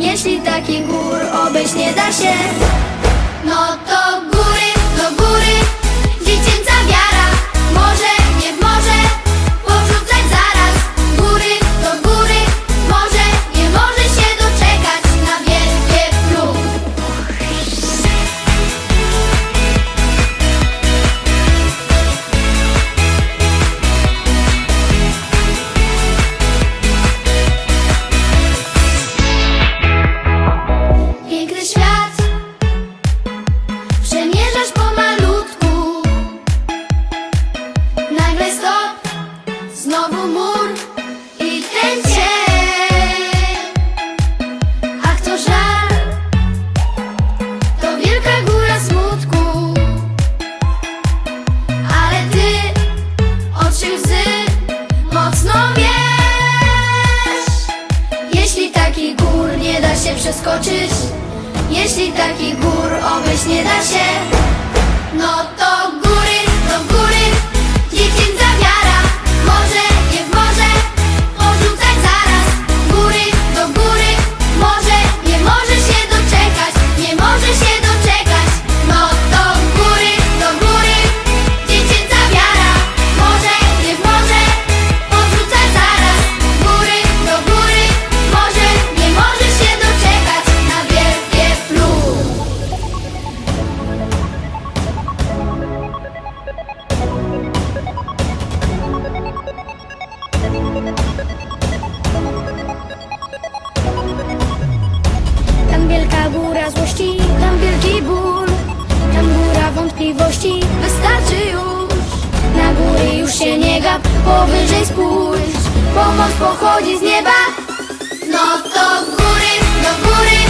Jeśli taki gór obejść nie da się No to Jeśli taki gór obejść nie da się No to Tam wielka góra złości, tam wielki ból. Tam góra wątpliwości, wystarczy już. Na góry już się nie gap, powyżej spójrz. Pomoc pochodzi z nieba. No to góry, do góry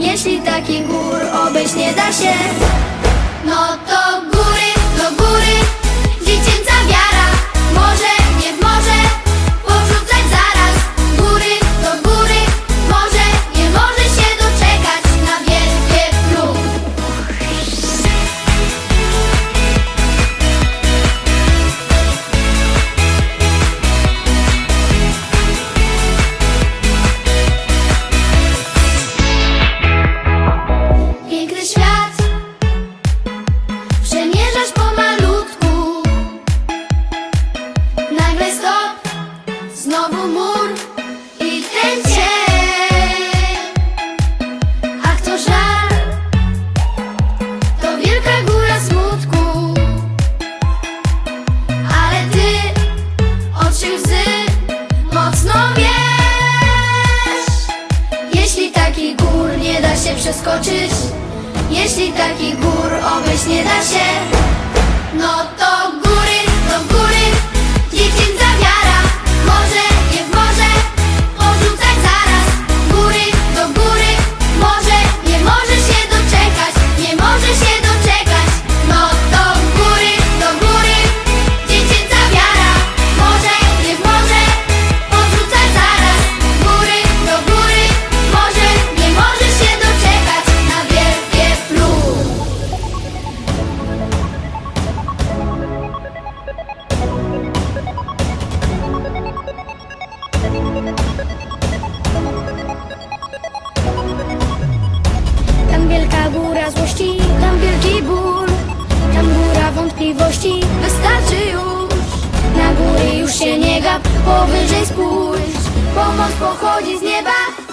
Jeśli taki gór obejść nie da się No to przeskoczyć Jeśli taki gór obejść nie da się No to Tam wielka góra złości, tam wielki ból. Tam góra wątpliwości, wystarczy już. Na góry już się nie gap, powyżej spójrz. Pomoc pochodzi z nieba.